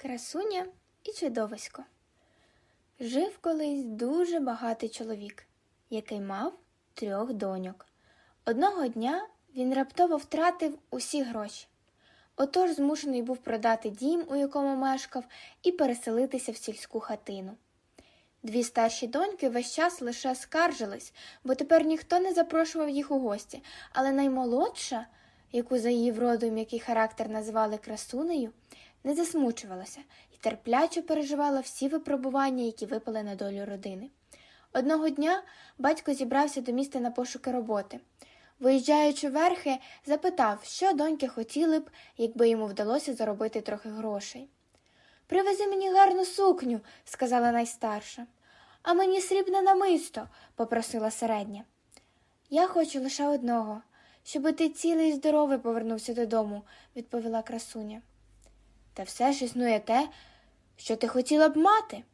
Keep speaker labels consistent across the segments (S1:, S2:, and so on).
S1: Красуня і чудовисько. Жив колись дуже багатий чоловік, який мав трьох доньок. Одного дня він раптово втратив усі гроші. Отож змушений був продати дім, у якому мешкав, і переселитися в сільську хатину. Дві старші доньки весь час лише скаржились, бо тепер ніхто не запрошував їх у гості, але наймолодша, яку за її вроду м'який характер називали красунею, не засмучувалася і терпляче переживала всі випробування, які випали на долю родини. Одного дня батько зібрався до міста на пошуки роботи. Виїжджаючи верхи, запитав, що доньки хотіли б, якби йому вдалося заробити трохи грошей. Привези мені гарну сукню, сказала найстарша. А мені срібне намисто, попросила середня. Я хочу лише одного, щоб ти цілий і здоровий повернувся додому, відповіла красуня. Та все ж існує те, що ти хотіла б мати.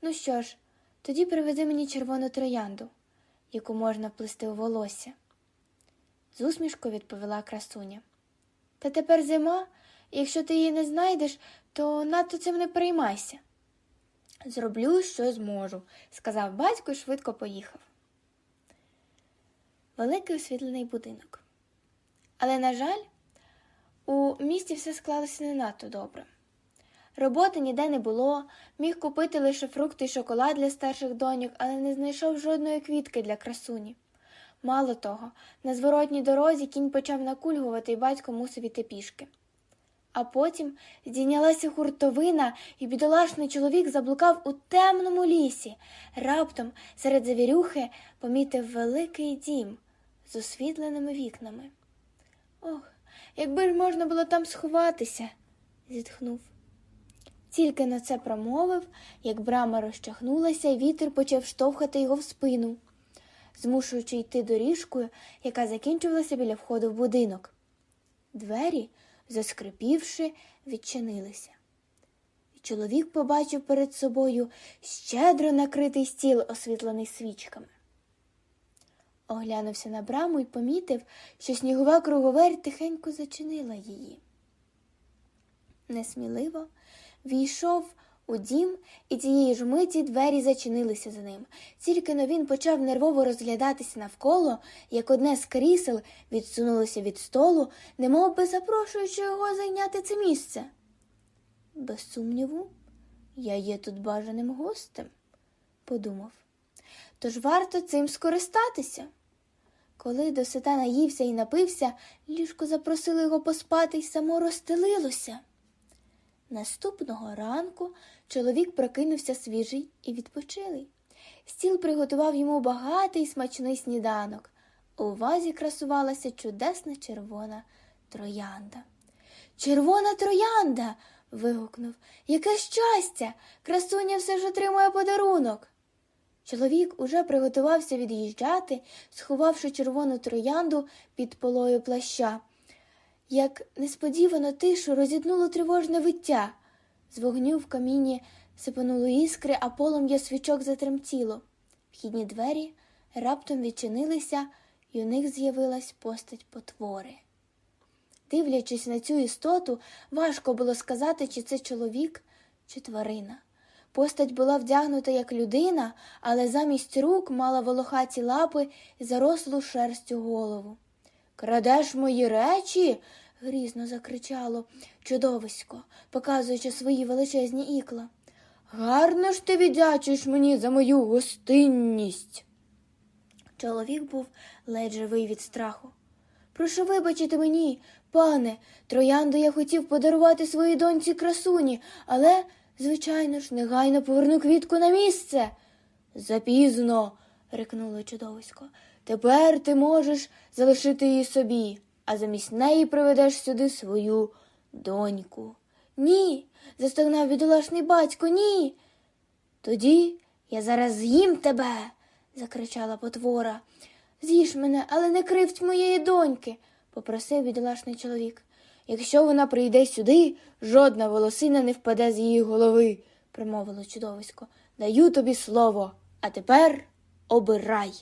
S1: Ну що ж, тоді привези мені червону троянду, яку можна плести у волосся. З усмішкою відповіла красуня. Та тепер зима, і якщо ти її не знайдеш, то надто цим не переймайся. Зроблю, що зможу, сказав батько і швидко поїхав. Великий освітлений будинок. Але, на жаль, у місті все склалося не надто добре. Роботи ніде не було, міг купити лише фрукти й шоколад для старших доньок, але не знайшов жодної квітки для красуні. Мало того, на зворотній дорозі кінь почав накульгувати, і батько мусив іти пішки. А потім здійнялася хуртовина, і бідолашний чоловік заблукав у темному лісі. Раптом серед завірюхи помітив великий дім з освітленими вікнами. Ох, якби ж можна було там сховатися, зітхнув. Тільки на це промовив, як брама розчахнулася, і вітер почав штовхати його в спину, змушуючи йти доріжкою, яка закінчувалася біля входу в будинок. Двері, заскрипівши, відчинилися. І чоловік побачив перед собою щедро накритий стіл, освітлений свічками. Оглянувся на браму і помітив, що снігова круговерть тихенько зачинила її. Несміливо війшов у дім, і тієї ж миті двері зачинилися за ним. Тільки но він почав нервово розглядатися навколо, як одне з крісел відсунулося від столу, немов би запрошуючи його зайняти це місце. Без сумніву, я є тут бажаним гостем, подумав. Тож варто цим скористатися. Коли досита наївся і напився, ліжко запросило його поспати й само розстелилося. Наступного ранку чоловік прокинувся свіжий і відпочилий. Стіл приготував йому багатий смачний сніданок. У вазі красувалася чудесна червона троянда. Червона троянда. вигукнув. Яке щастя! Красуня все ж отримує подарунок. Чоловік уже приготувався від'їжджати, сховавши червону троянду під полою плаща як несподівано тишу розітнуло тривожне виття. З вогню в каміні сипануло іскри, а полум'я свічок затремтіло. Вхідні двері раптом відчинилися, і у них з'явилась постать потвори. Дивлячись на цю істоту, важко було сказати, чи це чоловік, чи тварина. Постать була вдягнута як людина, але замість рук мала волохаті лапи і зарослу шерстю голову. Крадеш мої речі? грізно закричало чудовисько, показуючи свої величезні ікла. Гарно ж ти віддячуєш мені за мою гостинність. Чоловік був ледь живий від страху. Прошу вибачити мені, пане, троянду я хотів подарувати своїй доньці красуні, але, звичайно ж, негайно поверну квітку на місце. Запізно, рикнуло чудовисько. Тепер ти можеш залишити її собі, а замість неї приведеш сюди свою доньку. Ні, застогнав бідолашний батько, ні. Тоді я зараз з'їм тебе, закричала потвора. З'їж мене, але не кривдь моєї доньки, попросив бідолашний чоловік. Якщо вона прийде сюди, жодна волосина не впаде з її голови, промовило чудовисько. Даю тобі слово, а тепер обирай.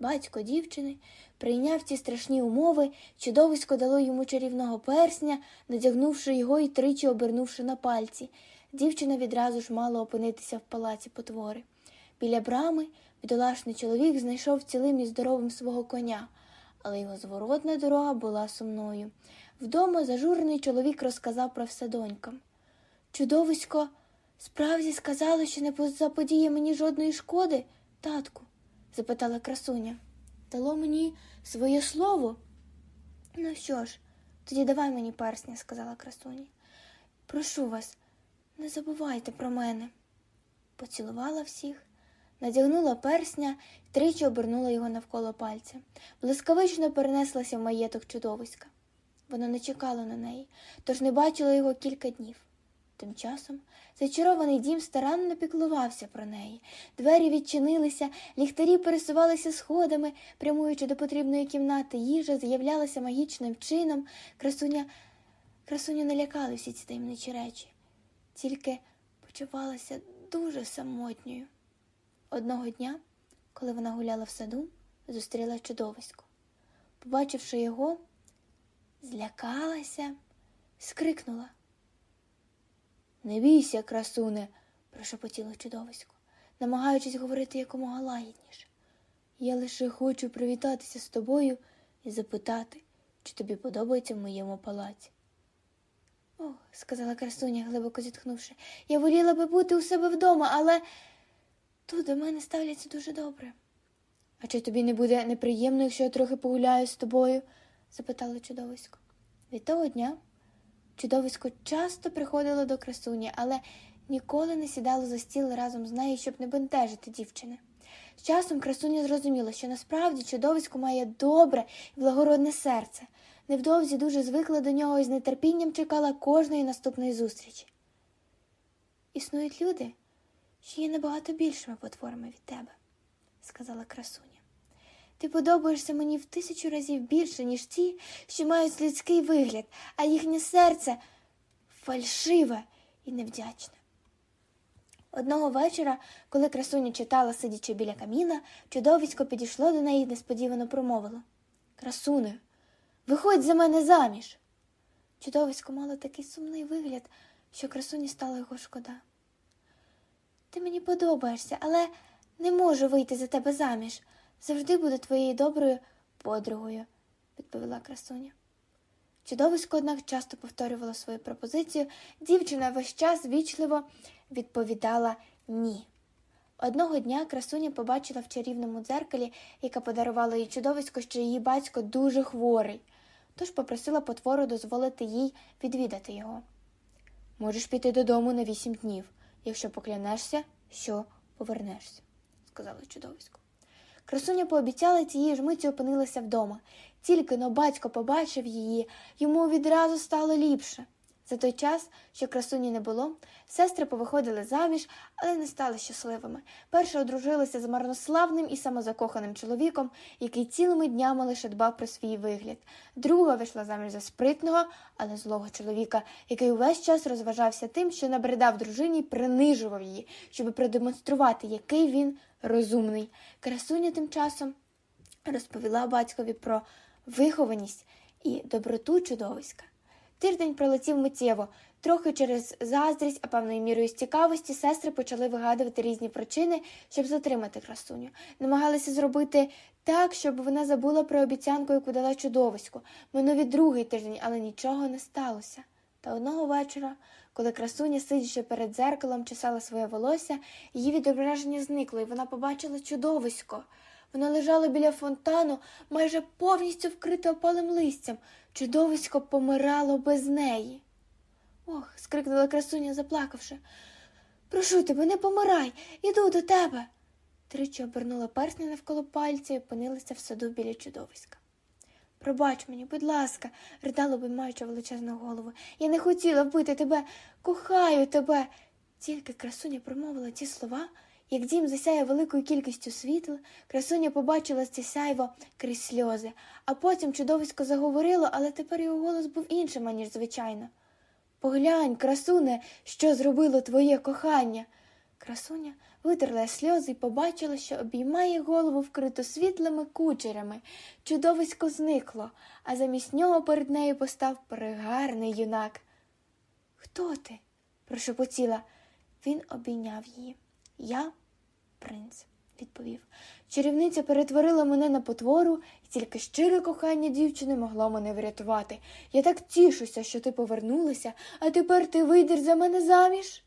S1: Батько дівчини прийняв ці страшні умови, чудовисько дало йому чарівного персня, надягнувши його і тричі обернувши на пальці. Дівчина відразу ж мала опинитися в палаці потвори. Біля брами бідолашний чоловік знайшов цілим і здоровим свого коня, але його зворотна дорога була сумною. Вдома зажурений чоловік розказав про все донькам. Чудовисько справді сказало, що не заподіє мені жодної шкоди, татку? запитала красуня. Дало мені своє слово. Ну що ж, тоді давай мені персня, сказала красуня. Прошу вас, не забувайте про мене. Поцілувала всіх, надягнула персня і тричі обернула його навколо пальця. Блискавично перенеслася в маєток чудовиська. Вона не чекала на неї, тож не бачила його кілька днів. Тим часом зачарований дім старанно піклувався про неї. Двері відчинилися, ліхтарі пересувалися сходами, прямуючи до потрібної кімнати. Їжа з'являлася магічним чином. Красуня красуня не лякали всі ці таємничі речі, тільки почувалася дуже самотньою. Одного дня, коли вона гуляла в саду, зустріла чудовисько. Побачивши його, злякалася, скрикнула. Не бійся, красуне, прошепотіло чудовисько, намагаючись говорити якомога лагідніше. Я лише хочу привітатися з тобою і запитати, чи тобі подобається в моєму палаці. Ох, сказала красуня, глибоко зітхнувши, я воліла би бути у себе вдома, але тут до мене ставляться дуже добре. А чи тобі не буде неприємно, якщо я трохи погуляю з тобою? запитало чудовисько. Від того дня чудовисько часто приходило до красуні, але ніколи не сідало за стіл разом з нею, щоб не бентежити дівчини. З часом красуня зрозуміла, що насправді чудовисько має добре і благородне серце. Невдовзі дуже звикла до нього і з нетерпінням чекала кожної наступної зустрічі. Існують люди, що є набагато більшими потворами від тебе, сказала красуня. Ти подобаєшся мені в тисячу разів більше, ніж ті, що мають людський вигляд, а їхнє серце фальшиве і невдячне. Одного вечора, коли красуня читала, сидячи біля каміна, чудовисько підійшло до неї і несподівано промовило Красуне, виходь за мене заміж. Чудовисько мало такий сумний вигляд, що красуні стало його шкода. Ти мені подобаєшся, але не можу вийти за тебе заміж. Завжди буду твоєю доброю подругою, відповіла красуня. Чудовисько, однак, часто повторювало свою пропозицію, дівчина весь час вічливо відповідала ні. Одного дня красуня побачила в чарівному дзеркалі, яке подарувало їй чудовисько, що її батько дуже хворий, тож попросила потвору дозволити їй відвідати його. Можеш піти додому на вісім днів, якщо поклянешся, що повернешся, сказала чудовисько. Красуня пообіцяла тієї ж миті опинилася вдома. Тільки но батько побачив її, йому відразу стало ліпше. За той час, що красуні не було, сестри повиходили заміж, але не стали щасливими. Перша одружилася з марнославним і самозакоханим чоловіком, який цілими днями лише дбав про свій вигляд. Друга вийшла заміж за спритного, але злого чоловіка, який увесь час розважався тим, що набридав дружині і принижував її, щоб продемонструвати, який він розумний. Красуня тим часом розповіла батькові про вихованість і доброту чудовиська. Тиждень пролетів миттєво. Трохи через заздрість, а певною мірою з цікавості, сестри почали вигадувати різні причини, щоб затримати красуню. Намагалися зробити так, щоб вона забула про обіцянку, яку дала чудовиську. Минув і другий тиждень, але нічого не сталося. Та одного вечора, коли красуня, сидячи перед дзеркалом, чесала своє волосся, її відображення зникло, і вона побачила чудовисько. Вона лежала біля фонтану, майже повністю вкрита опалим листям. Чудовисько помирало без неї. Ох, скрикнула красуня, заплакавши. Прошу тебе, не помирай, іду до тебе. Тричі обернула персня навколо пальця і опинилася в саду біля чудовиська. Пробач мені, будь ласка, ридала, обіймаючи величезну голову. Я не хотіла вбити тебе, кохаю тебе. Тільки красуня промовила ці слова, як дім засяяв великою кількістю світла, красуня побачила це сяйво крізь сльози, а потім чудовисько заговорило, але тепер його голос був іншим, аніж звичайно. Поглянь, красуне, що зробило твоє кохання. Красуня витерла сльози і побачила, що обіймає голову вкриту світлими кучерями. Чудовисько зникло, а замість нього перед нею постав пригарний юнак. Хто ти? прошепотіла. Він обійняв її. Я принц, відповів. Чарівниця перетворила мене на потвору, і тільки щире кохання дівчини могло мене врятувати. Я так тішуся, що ти повернулася, а тепер ти вийдеш за мене заміж.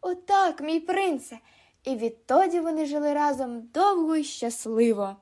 S1: Отак, мій принце. І відтоді вони жили разом довго і щасливо.